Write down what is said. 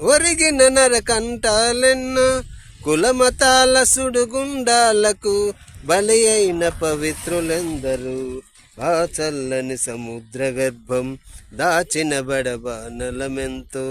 ఒరిగిన నరకంటాలెన్నో కులమతాల సుడుగుండాలకు బలి అయిన పవిత్రులెందరూ. ఆ చల్లని సముద్ర గర్భం దాచిన బడబానలమెంతో.